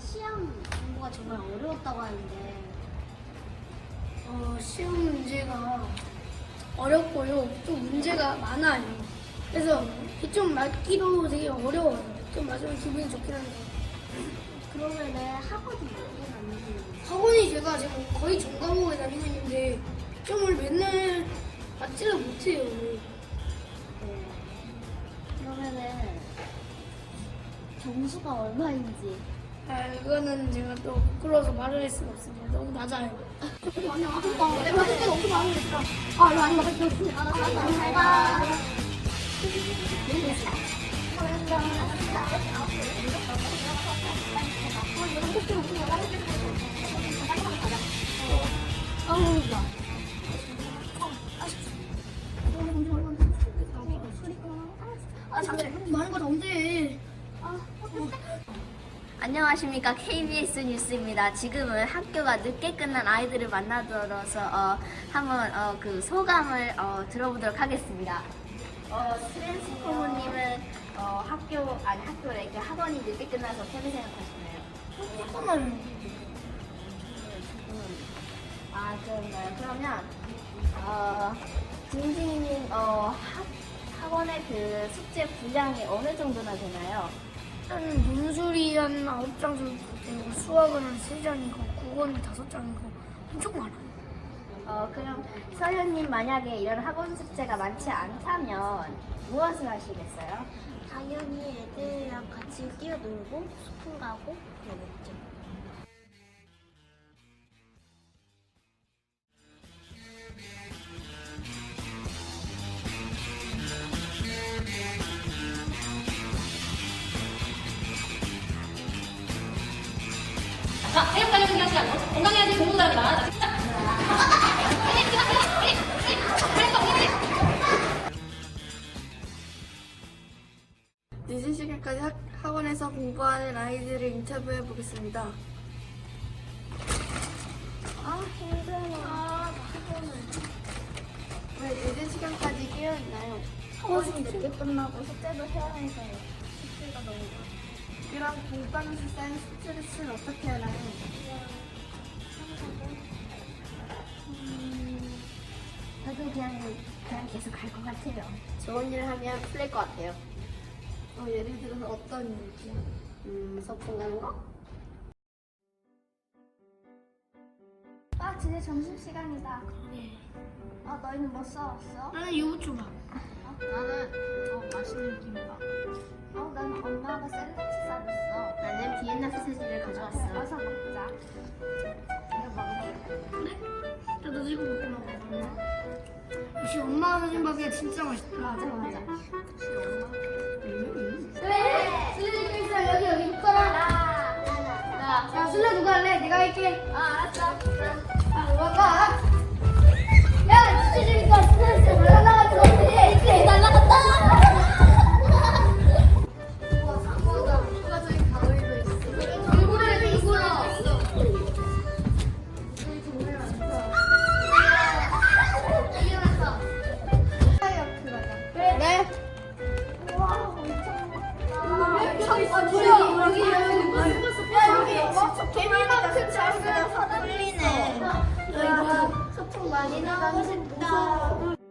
시험 공부가 정말 어려웠다고 하는데 어, 시험 문제가 어렵고요. 좀 문제가 많아요. 그래서 좀 맞기도 되게 어려워요. 좀 맞으면 기분이 좋긴 한데. 그러면은 학원이 어디 갔는지 학원이 제가 지금 거의 전 과목에 다니고 있는데 시험을 맨날 맞지를 못해요. 네. 그러면은 점수가 얼마인지 아, 이거는 제가 또 부끄러워서 말을 할 수가 없습니다. 너무 낮아요. 아니야, 아, 내가 할게 너무 많으니까. 아, 이거 아닌가? 이거 좀- 아, 나 잘가 잘가 아우, 안녕하십니까 KBS 뉴스입니다. 지금은 학교가 늦게 끝난 아이들을 만나들어서 어, 한번 어, 그 소감을 어, 들어보도록 하겠습니다. 어, 스렌스코모님은 어, 학교 아니 학교래 그 학원이 늦게 끝나서 어떻게 생각하시나요? 잠깐만요. 아 그런가요? 그러면 어, 김진희님 어, 학, 학원의 그 숙제 분량이 어느 정도나 되나요? 일단 문술이 한 9장 정도 되고 수학은 한 3장이고 국어는 5장이고 엄청 많아요. 어, 그럼 서현님 만약에 이런 학원 숙제가 많지 않다면 무엇을 하시겠어요? 당연히 애들이랑 같이 뛰어놀고 소풍 가고 그러겠죠 자, 관련 중요한 시간. 건강해야지 공부 잘한다. 늦은 시간까지 학, 학원에서 공부하는 아이들을 인터뷰해 보겠습니다. 아 힘들어 왜 늦은 시간까지 깨어 있나요? 학원이 늦게 끝나고 숙제도 해야 해서요 숙제가 너무 많아 이런 공부하면서 쌓인 스트레스를 어떻게 하나요? 저도 그냥 그냥 계속 갈 것 같아요 좋은 일을 하면 풀릴 것 같아요. 어, 예를 들어서 어떤 일이요? 음, 가는 거? 아 드디어 점심시간이다 아 너희는 뭐 싸웠어? 나는 유부초밥. 나는 어, 맛있는 김밥 어, 나는 엄마가 샌드위치 싸줬어 나는 비엔나 소세지를 가져왔어. 어서 먹자 이거 먹을래? 나도 이거 먹고 먹어. 역시 엄마 하는 밥이 진짜 맛있다. 맞아 맞아 슬레! 야, 슬레 누가 할래? 내가 할게. 아 알았어 아, 누가 가? 야, 진짜 재밌다. 슬레 진짜 날라갔어. 슬레 날라갔다. 와, 상어다. 누가 저기 가오리도 있어. 돌고래도 있어. 여기 정말 많다. 일어났어. 하이어크 가자. 그래. 네. 우와 엄청 아, 뭐야? 여기, 여기, 많이 나고 싶다.